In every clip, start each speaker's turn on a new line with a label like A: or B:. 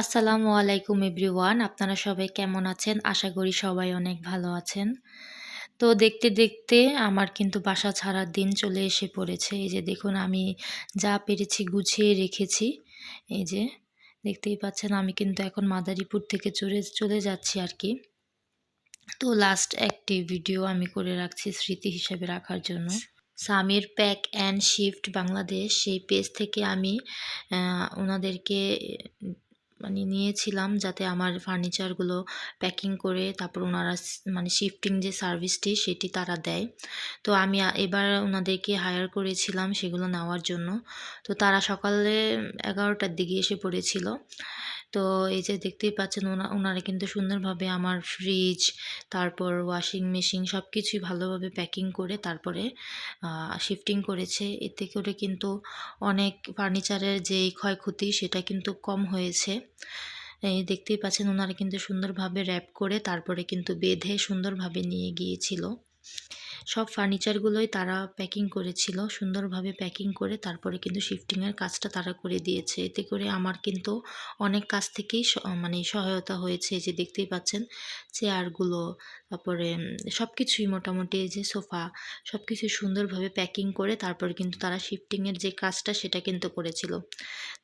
A: আসসালামু আলাইকুম এভরিওয়ান, আপনারা সবাই কেমন আছেন? আশা করি সবাই অনেক ভালো আছেন। তো দেখতে দেখতে আমার কিন্তু বাসা ছাড়ার দিন চলে এসে পড়েছে। এই যে দেখুন, আমি যা পেরেছি গুছিয়ে রেখেছি। এই যে দেখতেই পাচ্ছেন, আমি কিন্তু এখন মাদারীপুর থেকে চলে চলে যাচ্ছি আর কি। তো লাস্ট একটি ভিডিও আমি করে রাখছি স্মৃতি হিসেবে রাখার জন্য। Samir pack and shift Bangladesh সেই পেজ থেকে আমি ওনাদেরকে মানে নিয়েছিলাম যাতে আমার ফার্নিচারগুলো প্যাকিং করে তারপর ওনারা মানে শিফটিং যে সার্ভিসটি সেটি তারা দেয়। তো আমি এবার ওনাদেরকে হায়ার করেছিলাম সেগুলো নেওয়ার জন্য। তো তারা সকালে এগারোটার দিকে এসে পড়েছিল। তো এই যে দেখতেই পাচ্ছেন ওনা, ওনারা কিন্তু সুন্দরভাবে আমার ফ্রিজ তারপর ওয়াশিং মেশিন সব কিছুই ভালোভাবে প্যাকিং করে তারপরে শিফটিং করেছে। এতে করে কিন্তু অনেক ফার্নিচারের যেই ক্ষয়ক্ষতি সেটা কিন্তু কম হয়েছে। এই দেখতেই পাচ্ছেন ওনারা কিন্তু সুন্দরভাবে র্যাপ করে তারপরে কিন্তু বেঁধে সুন্দরভাবে নিয়ে গিয়েছিল। সব ফার্নিচারগুলোই তারা প্যাকিং করেছিল, সুন্দরভাবে প্যাকিং করে তারপরে কিন্তু শিফটিংয়ের কাজটা তারা করে দিয়েছে। এতে করে আমার কিন্তু অনেক কাজ থেকেই মানে সহায়তা হয়েছে যে দেখতেই পাচ্ছেন, চেয়ারগুলো, তারপরে সব কিছুই মোটামুটি যে সোফা সব কিছু সুন্দরভাবে প্যাকিং করে তারপরে কিন্তু তারা শিফটিংয়ের যে কাজটা সেটা কিন্তু করেছিল।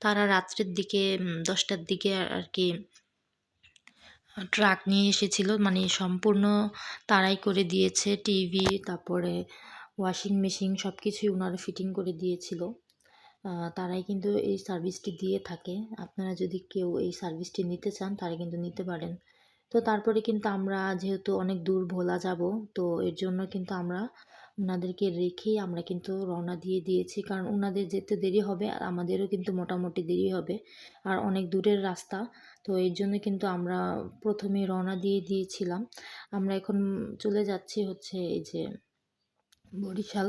A: তারা রাত্রের দিকে দশটার দিকে আর কি ট্রাক নিয়ে এসেছিল মানে সম্পূর্ণ তারাই করে দিয়েছে টিভি, তারপরে ওয়াশিং মেশিন সব কিছুই ওনারা ফিটিং করে দিয়েছিল। তারাই কিন্তু এই সার্ভিসটি দিয়ে থাকে। আপনারা যদি কেউ এই সার্ভিসটি নিতে চান, তারা কিন্তু নিতে পারেন। তো তারপরে কিন্তু আমরা যেহেতু অনেক দূর ভোলা যাব, তো এর জন্য কিন্তু আমরা ওনাদেরকে রেখেই আমরা কিন্তু রওনা দিয়ে দিয়েছি। কারণ ওনাদের যেতে দেরি হবে, আর আমাদেরও কিন্তু মোটামুটি দেরি হবে, আর অনেক দূরের রাস্তা। তো এর জন্য কিন্তু আমরা প্রথমে রওনা দিয়ে দিয়েছিলাম। আমরা এখন চলে যাচ্ছি হচ্ছে এই যে বরিশাল।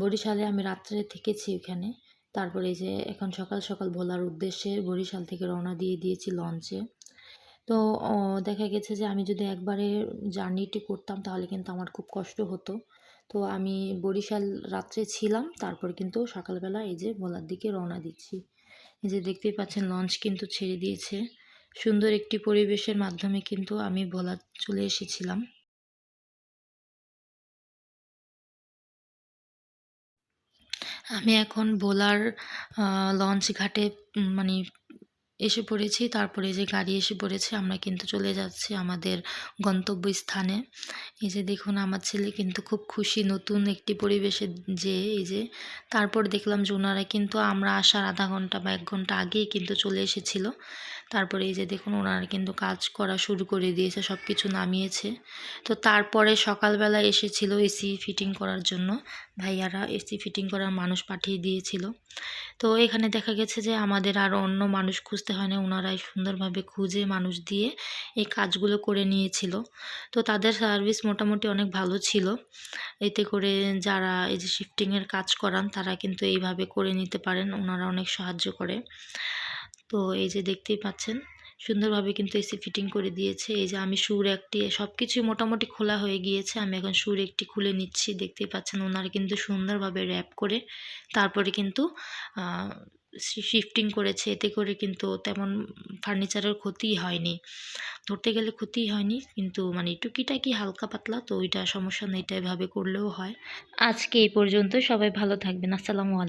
A: বরিশালে আমি রাত্রে থেকেছি ওখানে তারপরে যে এখন সকাল সকাল ভোলার উদ্দেশ্যে বরিশাল থেকে রওনা দিয়ে দিয়েছি লঞ্চে। তো দেখা গেছে যে আমি যদি একবারে জার্নিটি করতাম তাহলে কিন্তু আমার খুব কষ্ট হতো। তো আমি বরিশাল রাত্রে ছিলাম, তারপর কিন্তু সকালবেলা এই যে ভোলার দিকে রওনা দিচ্ছি। এই যে দেখতেই পাচ্ছেন লঞ্চ কিন্তু ছেড়ে দিয়েছে। সুন্দর একটি পরিবেশের মাধ্যমে কিন্তু আমি ভোলা চলে এসেছিলাম। আমি এখন ভোলার লঞ্চ ঘাটে মানে এসে পড়েছি, তারপরে যে গাড়ি এসে পড়েছে, আমরা কিন্তু চলে যাচ্ছি আমাদের গন্তব্যস্থানে। এই যে দেখুন, আমার ছেলে কিন্তু খুব খুশি, নতুন একটি পরিবেশে যে, এই যে। তারপর দেখলাম যে ওনারা কিন্তু আমরা আসার আধা ঘণ্টা বা এক ঘণ্টা আগেই কিন্তু চলে এসেছিল। তারপরে এই যে দেখুন ওনারা কিন্তু কাজ করা শুরু করে দিয়েছে সব কিছু নামিয়েছে। তো তারপরে সকালবেলা এসেছিল এসি ফিটিং করার জন্য। ভাইয়ারা এসি ফিটিং করার মানুষ পাঠিয়ে দিয়েছিল। তো এখানে দেখা গেছে যে আমাদের আরও অন্য মানুষ খুঁজতে হয় না ওনারাই সুন্দরভাবে খুঁজে মানুষ দিয়ে এই কাজগুলো করে নিয়েছিল। তো তাদের সার্ভিস মোটামুটি অনেক ভালো ছিল। এতে করে যারা এই যে শিফটিংয়ের কাজ করান, তারা কিন্তু এইভাবে করে নিতে পারেন ওনারা অনেক সাহায্য করে। তো এই যে দেখতেই পাচ্ছেন, সুন্দরভাবে কিন্তু এসি ফিটিং করে দিয়েছে। এই যে আমি সুর একটি সব কিছুই মোটামুটি খোলা হয়ে গিয়েছে। আমি এখন সুর একটি খুলে নিচ্ছি, দেখতেই পাচ্ছেন ওনারা কিন্তু সুন্দরভাবে র্যাপ করে তারপরে কিন্তু শিফটিং করেছে। এতে করে কিন্তু তেমন ফার্নিচারের ক্ষতিই হয়নি। ধরতে গেলে ক্ষতিই হয়নি, কিন্তু মানে টুকিটাকি হালকা পাতলা, তো ওইটা সমস্যা নেই, এটা এভাবে করলেও হয়। আজকে এই পর্যন্ত সবাই ভালো থাকবেন। আসসালামু আলাইকুম